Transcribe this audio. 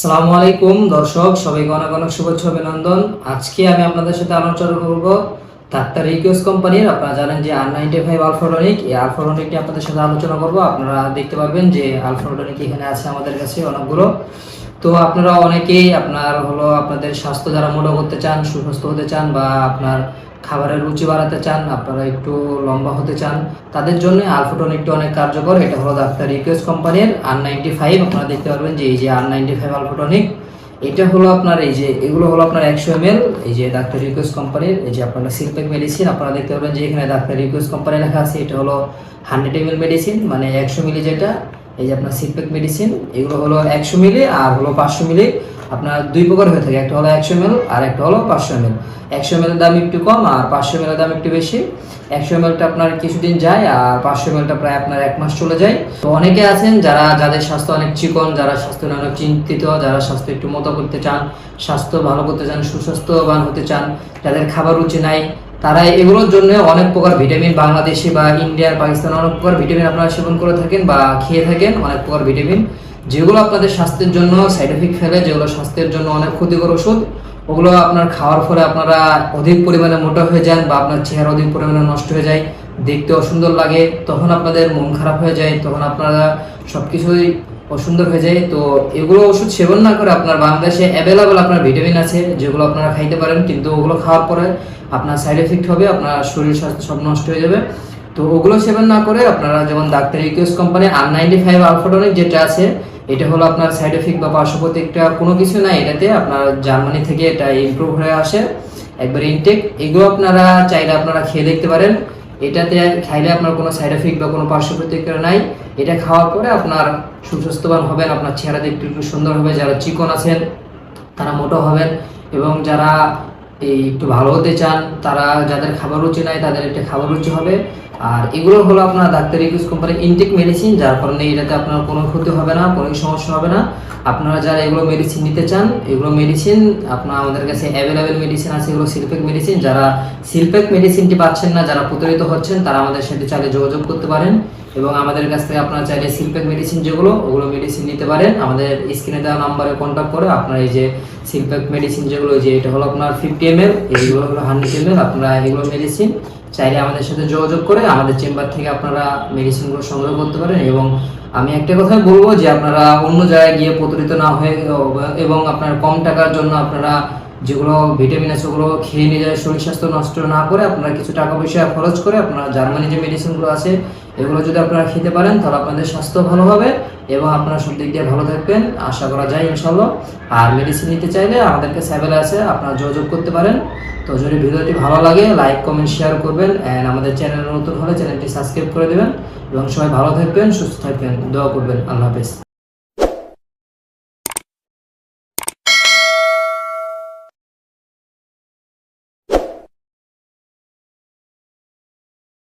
সালামু আলাইকুম, দর্শক, সবাইকে অনেক অনেক শুভেচ্ছা, অভিনন্দন। আজকে আমি আপনাদের সাথে আলোচনা করব ডাক্তার রিকিউস কোম্পানির, আপনারা জানেন যে আর নাইনটি ফাইভ আলফাডনিক এই আলফাডনিকটি আপনাদের সাথে আলোচনা করব। আপনারা দেখতে পারবেন যে আলফাডনিক এখানে আছে আমাদের কাছে অনেকগুলো। তো আপনারা অনেকেই আপনার হলো আপনাদের স্বাস্থ্য যারা মোটা করতে চান, সুস্বাস্থ্য হতে চান বা আপনার খাবারের রুচি বাড়াতে চান, আপনারা একটু লম্বা হতে চান, তাদের জন্য আলফাটনিকটি অনেক কার্যকর, এটা হলো ডাক্তার রিকোয়েস্ট কোম্পানির আর নাইনটি ফাইভ আপনারা দেখতে পারবেন যে এই যে আর নাইনটি ফাইভ আলফাটনিক এটা হলো আপনার এই যে, এগুলো হলো আপনার একশো এম এই যে ডাক্তার রিকোয়েস্ট কোম্পানির এই যে আপনার সিলপেক মেডিসিন আপনারা দেখতে পারবেন যে এখানে ডাক্তার রিকোয়েস্ট কোম্পানি লেখা আছে, এটা হলো হান্ড্রেড এম মেডিসিন মানে একশো মিলি যেটা, এই যে আপনার সিলপেক মেডিসিন এগুলো হলো একশো মিলি আর হলো পাঁচশো মিলি আপনার দুই প্রকার হয়ে থাকে, একটা হলো একশো এম আর একটা হলো পাঁচশো এম একশো এম দাম একটু কম আর পাঁচশো এম দাম একটু বেশি। একশো এম আপনার কিছুদিন যায় আর পাঁচশো এম প্রায় আপনার এক মাস চলে যায়। তো অনেকে আছেন যারা, যাদের স্বাস্থ্য অনেক চিকন, যারা স্বাস্থ্য নিয়ে অনেক চিন্তিত, যারা স্বাস্থ্য একটু মতো করতে চান, স্বাস্থ্য ভালো করতে চান, সুস্বাস্থ্যবান হতে চান, যাদের খাবার রুচি নাই তারা এগুলোর জন্য অনেক প্রকার ভিটামিন বাংলাদেশি বা ইন্ডিয়ার পাকিস্তান অনেক প্রকার ভিটামিন আপনারা সেবন করে থাকেন বা খেয়ে থাকেন, অনেক প্রকার ভিটামিন। যেগুলো আপনাদের স্বাস্থ্যের জন্য সাইড এফেক্ট ফেলে, যেগুলো স্বাস্থ্যের জন্য অনেক ক্ষতিকর ওষুধ, ওগুলো আপনার খাওয়ার ফলে আপনারা অধিক পরিমাণে মোটা হয়ে যান বা আপনার চেহারা অধিক পরিমাণে নষ্ট হয়ে যায়, দেখতে অসুন্দর লাগে, তখন আপনাদের মন খারাপ হয়ে যায়, তখন আপনারা সব কিছুই অসুন্দর হয়ে যায়। তো এগুলো ওষুধ সেবন না করে আপনার বাংলাদেশে অ্যাভেলেবল আপনার ভিটামিন আছে, যেগুলো আপনারা খাইতে পারেন, কিন্তু ওগুলো খাওয়ার পরে আপনার সাইড এফেক্ট হবে, আপনার শরীর স্বাস্থ্য সব নষ্ট হয়ে যাবে। তো ওগুলো সেবন না করে আপনারা যেমন ডাক্তার রিকোয়েস্ট কোম্পানি আর নাইনটি ফাইভ আলফাটনিক যেটা আছে এটা হলো আপনার সাইড এফেক্ট বা পার্শ্ব প্রতিক্রিয়া কোনো কিছু নাই এটাতে আপনার জার্মানি থেকে এটা ইমপ্রুভ হয়ে আসে। একবার ইনটেক এগুলো আপনারা চাইলে আপনারা খেয়ে দেখতে পারেন। এটাতে খাইলে আপনার কোনো সাইড এফেক্ট বা কোনো পার্শ্ব প্রতিক্রিয়া নাই। এটা খাওয়ার পরে আপনার সুস্বাস্থ্যবান হবেন, আপনার চেহারা দেখতে একটু সুন্দর হবে। যারা চিকন আছেন, তারা মোটো হবেন এবং যারা এই একটু ভালো হতে চান, তারা যাদের খাবার রুচি নাই তাদের একটা খাবার রুচি হবে। আর এগুলো হলো আপনার ডাক্তার ইউজ কোম্পানির ইনটেক মেডিসিন যার কারণে এটাতে আপনার কোনো ক্ষতি হবে না, কোনো সমস্যা হবে না। আপনারা যারা এগুলো মেডিসিন নিতে চান, এগুলো মেডিসিন আপনার আমাদের কাছে অ্যাভেলেবেল মেডিসিন আছে এগুলো সিলপেক মেডিসিন যারা সিলপেক মেডিসিনটি পাচ্ছেন না, যারা প্রতারিত হচ্ছেন, তারা আমাদের সাথে চাইলে যোগাযোগ করতে পারেন। এবং আমাদের কাছ থেকে আপনারা চাইলে সিলপেক মেডিসিন যেগুলো, ওগুলো মেডিসিন নিতে পারেন। আমাদের স্ক্রিনে দেওয়া নাম্বারে কন্ট্যাক্ট করে আপনার এই যে সিলপেক মেডিসিন যেগুলো যে এটা হলো আপনার ফিফটি এম এল এইগুলো হলো হান্ড্রেড এম এল আপনারা এগুলো মেডিসিন চাইলে আমাদের সাথে যোগাযোগ করে আমাদের চেম্বার থেকে আপনারা মেডিসিনগুলো সংগ্রহ করতে পারেন। এবং আমি একটা কথাই বলব যে আপনারা অন্য জায়গায় গিয়ে প্রতারিত না হয়ে, এবং আপনার কম টাকার জন্য আপনারা যেগুলো ভিটামিন আছে, ওগুলো খেয়ে নিয়ে যায় শরীর স্বাস্থ্য নষ্ট না করে আপনারা কিছু টাকা পয়সা খরচ করে আপনারা জার্মানি যে মেডিসিনগুলো আছে এগুলো যদি আপনারা খেতে পারেন, তাহলে আপনাদের স্বাস্থ্য ভালো হবে এবং আপনারা সব দিক দিয়ে ভালো থাকবেন। আশা করা যায় ইনশাল্লাহ আর মেডিসিন নিতে চাইলে আমাদের কাছে অ্যাভেলেবল আছে, আপনারা যোগাযোগ করতে পারেন। তো যদি ভিডিওটি ভালো লাগে লাইক কমেন্ট শেয়ার করবেন অ্যান্ড আমাদের চ্যানেল নতুন হলে চ্যানেলটি সাবস্ক্রাইব করে দেবেন। এবং সবাই ভালো থাকবেন, সুস্থ থাকবেন। দোয়া করবেন। আল্লাহ হাফেজ।